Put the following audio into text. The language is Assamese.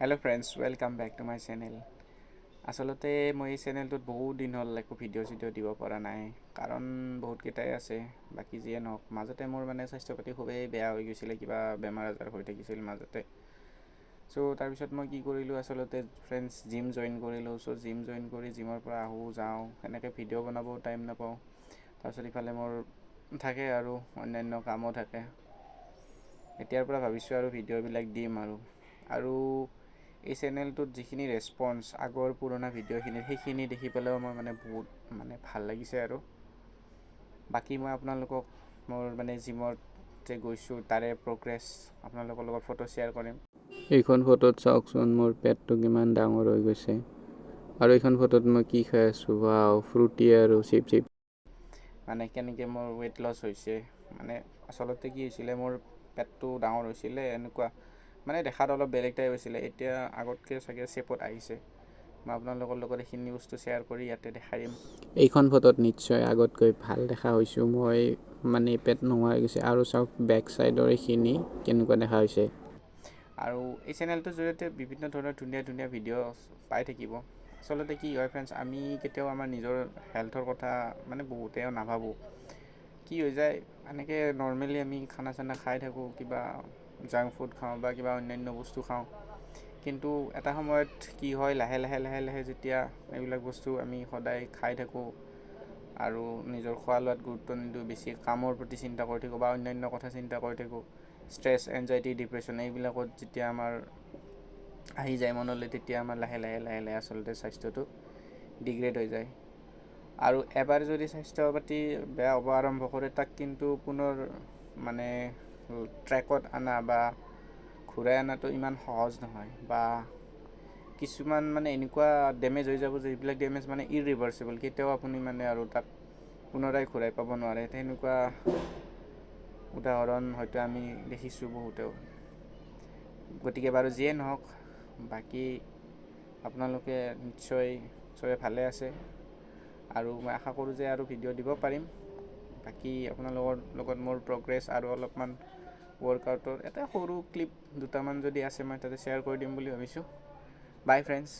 Hello' friends welcome back to my channel আচলতে মই এই চেনেলটোত বহুত দিন হ'ল একো ভিডিঅ' চিডিঅ' দিব পৰা নাই। কাৰণ বহুতকেইটাই আছে বাকী যিয়ে নহওক। মাজতে মোৰ মানে স্বাস্থ্য পাতি খুবেই বেয়া হৈ গৈছিলে কিবা বেমাৰ আজাৰ হৈ থাকিছিল মাজতে। চ' তাৰপিছত মই কি কৰিলোঁ আচলতে ফ্ৰেণ্ডছ জিম জইন কৰিলোঁ। চ' জিম জইন কৰি জিমৰ পৰা আহোঁ যাওঁ। সেনেকৈ ভিডিঅ' বনাবও টাইম নাপাওঁ। তাৰপিছত ইফালে মোৰ থাকে আৰু অন্যান্য কামো থাকে। এতিয়াৰ পৰা ভাবিছোঁ আৰু ভিডিঅ'বিলাক দিম আৰু। আৰু এই চেনেলটোত যিখিনি ৰেচপন্স আগৰ পুৰণা ভিডিঅ'খিনি সেইখিনি দেখি পেলাইও মই মানে বহুত মানে ভালো লাগিছে আৰু। বাকী মই আপোনালোকক মোৰ মানে জিমত যে গৈছোঁ তাৰে প্ৰগ্ৰেছ আপোনালোকৰ লগত ফটো শ্বেয়াৰ কৰিম। এইখন ফটোত চাওকচোন মোৰ পেটটো কিমান ডাঙৰ হৈ গৈছে। আৰু এইখন ফটোত মই কি খাই আছোঁ? ৱাও ফ্ৰুটি আৰু চিপ চিপ মানে কেনেকৈ মোৰ ৱেইট লছ হৈছে? মানে আচলতে কি হৈছিলে মোৰ পেটটো ডাঙৰ হৈছিলে এনেকুৱা। মানে দেখাত অলপ বেলেগ টাইপ হৈছিলে এতিয়া আগতকৈ চাগে শ্বেপত আহিছে। মই আপোনালোকৰ লগত এইখিনি বস্তু শ্বেয়াৰ কৰি ইয়াতে দেখাই দিম। এইখন ফটোত নিশ্চয় আগতকৈ ভাল দেখা হৈছোঁ। মই মানে পেট নোহোৱা হৈ গৈছে। আৰু চাওক বেক চাইডৰ এইখিনি কেনেকুৱা দেখা হৈছে। আৰু এই চেনেলটোৰ জৰিয়তে বিভিন্ন ধৰণৰ ধুনীয়া ধুনীয়া ভিডিঅ' পাই থাকিব। আচলতে কি হয় ফ্ৰেণ্ডছ আমি কেতিয়াও আমাৰ নিজৰ হেল্থৰ কথা মানে বহুতেও নাভাবোঁ। কি হৈ যায় এনেকৈ নৰ্মেলি আমি খানা চানা খাই থাকোঁ কিবা জাংক ফুড খাওঁ বা কিবা অন্যান্য বস্তু খাওঁ। কিন্তু এটা সময়ত কি হয় লাহে লাহে লাহে লাহে যেতিয়া এইবিলাক বস্তু আমি সদায় খাই থাকোঁ আৰু নিজৰ খোৱা লোৱাত গুৰুত্ব নিদিওঁ বেছি কামৰ প্ৰতি চিন্তা কৰি থাকোঁ বা অন্যান্য কথা চিন্তা কৰি থাকোঁ ষ্ট্ৰেছ এনজাইটি ডিপ্ৰেশ্যন এইবিলাকত যেতিয়া আমাৰ আহি যায় মনলৈ তেতিয়া আমাৰ লাহে লাহে লাহে লাহে আচলতে স্বাস্থ্যটো ডিগ্ৰেড হৈ যায়। আৰু এবাৰ যদি স্বাস্থ্য পাতি বেয়া হ'ব আৰম্ভ কৰে তাক কিন্তু পুনৰ মানে ট্ৰেকত অনা বা ঘূৰাই অনাটো ইমান সহজ নহয় বা কিছুমান মানে এনেকুৱা ডেমেজ হৈ যাব যে এইবিলাক ডেমেজ মানে ইৰিভাৰ্চিবল কেতিয়াও আপুনি মানে আৰু তাক পুনৰাই ঘূৰাই পাব নোৱাৰে। তেনেকুৱা উদাহৰণ হয়তো আমি দেখিছোঁ বহুতেও। গতিকে বাৰু যিয়ে নহওক বাকী আপোনালোকে নিশ্চয় চবে ভালে আছে আৰু মই আশা কৰোঁ যে আৰু ভিডিঅ' দিব পাৰিম। বাকী আপোনালোকৰ লগত মোৰ প্ৰগ্ৰেছ আৰু অলপমান ৱৰ্কআউটৰ এটা সৰু ক্লিপ দুটামান যদি আছে মই তাতে শ্বেয়াৰ কৰি দিম বুলি ভাবিছোঁ। বাই ফ্ৰেণ্ডছ